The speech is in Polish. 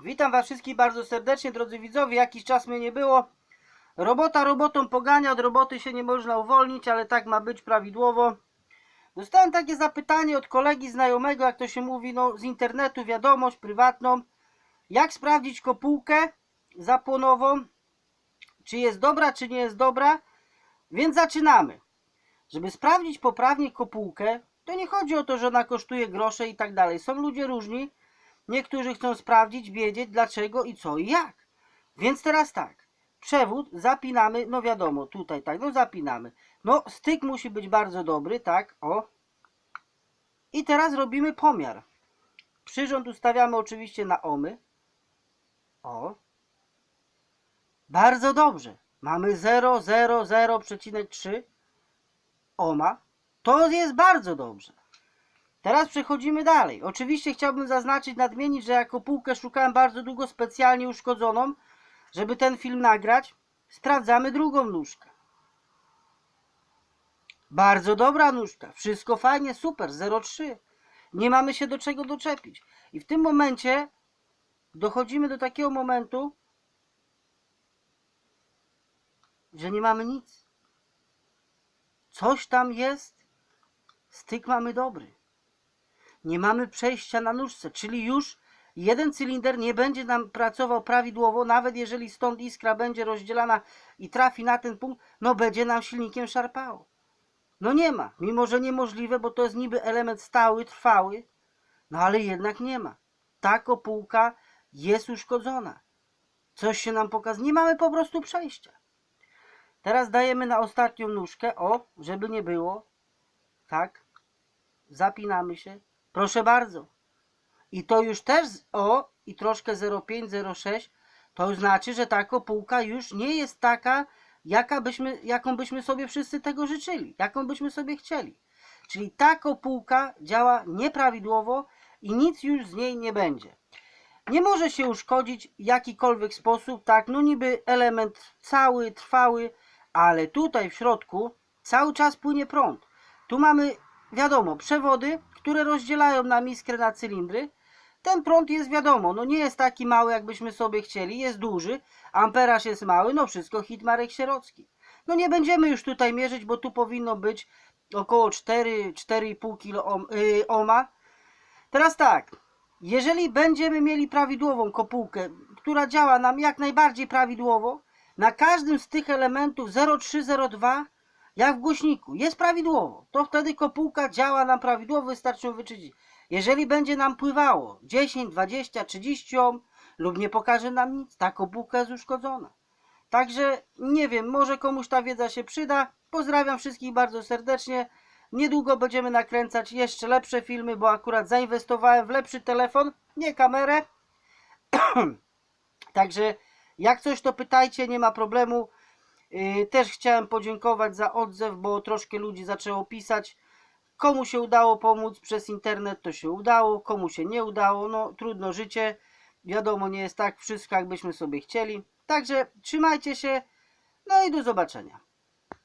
Witam Was wszystkich bardzo serdecznie, drodzy widzowie. Jakiś czas mnie nie było. Robota robotą pogania, od roboty się nie można uwolnić, ale tak ma być prawidłowo. Dostałem takie zapytanie od kolegi znajomego, jak to się mówi, no z internetu, wiadomość prywatną. Jak sprawdzić kopułkę zapłonową? Czy jest dobra, czy nie jest dobra? Więc zaczynamy. Żeby sprawdzić poprawnie kopułkę, to nie chodzi o to, że ona kosztuje grosze i tak dalej. Są ludzie różni. Niektórzy chcą sprawdzić, wiedzieć dlaczego i co i jak. Więc teraz tak. Przewód zapinamy, no wiadomo, tutaj tak, no zapinamy. No styk musi być bardzo dobry, tak, o. I teraz robimy pomiar. Przyrząd ustawiamy oczywiście na omy. O. Bardzo dobrze. Mamy 0,0,0,3 ohma. To jest bardzo dobrze. Teraz przechodzimy dalej. Oczywiście chciałbym zaznaczyć, nadmienić, że jako półkę szukałem bardzo długo specjalnie uszkodzoną, żeby ten film nagrać. Sprawdzamy drugą nóżkę. Bardzo dobra nóżka. Wszystko fajnie, super, 0,3. Nie mamy się do czego doczepić. I w tym momencie dochodzimy do takiego momentu, że nie mamy nic. Coś tam jest, styk mamy dobry. Nie mamy przejścia na nóżce, czyli już jeden cylinder nie będzie nam pracował prawidłowo, nawet jeżeli stąd iskra będzie rozdzielana i trafi na ten punkt, no będzie nam silnikiem szarpało. No nie ma, mimo że niemożliwe, bo to jest niby element stały, trwały, no ale jednak nie ma. Ta kopułka jest uszkodzona. Coś się nam pokazuje, nie mamy po prostu przejścia. Teraz dajemy na ostatnią nóżkę, o, żeby nie było. Tak. Zapinamy się. Proszę bardzo. I to już też, o, i troszkę 0,5, 0,6, to znaczy, że ta kopułka już nie jest taka, jaka byśmy, jaką byśmy sobie wszyscy tego życzyli, jaką byśmy sobie chcieli. Czyli ta kopułka działa nieprawidłowo i nic już z niej nie będzie. Nie może się uszkodzić w jakikolwiek sposób, tak, no niby element cały, trwały, ale tutaj w środku cały czas płynie prąd. Tu mamy, wiadomo, przewody, które rozdzielają nam iskrę na cylindry. Ten prąd jest wiadomo, no nie jest taki mały, jakbyśmy sobie chcieli, jest duży, amperaż jest mały, no wszystko hit Marek Sierocki. No nie będziemy już tutaj mierzyć, bo tu powinno być około 4-4,5 kilo ohm, ohma. Teraz tak, jeżeli będziemy mieli prawidłową kopułkę, która działa nam jak najbardziej prawidłowo, na każdym z tych elementów 0,3-0,2 jak w głośniku jest prawidłowo, to wtedy kopułka działa nam prawidłowo, wystarczy ją wyczyścić. Jeżeli będzie nam pływało 10, 20, 30 ohm lub nie pokaże nam nic, ta kopułka jest uszkodzona. Także nie wiem, może komuś ta wiedza się przyda. Pozdrawiam wszystkich bardzo serdecznie. Niedługo będziemy nakręcać jeszcze lepsze filmy, bo akurat zainwestowałem w lepszy telefon, nie kamerę. Także jak coś to pytajcie, nie ma problemu. Yy, Też chciałem podziękować za odzew, bo troszkę ludzi zaczęło pisać. Komu się udało pomóc przez internet, to się udało, komu się nie udało, no trudno życie. Wiadomo, nie jest tak wszystko, jakbyśmy sobie chcieli. Także trzymajcie się, no i do zobaczenia.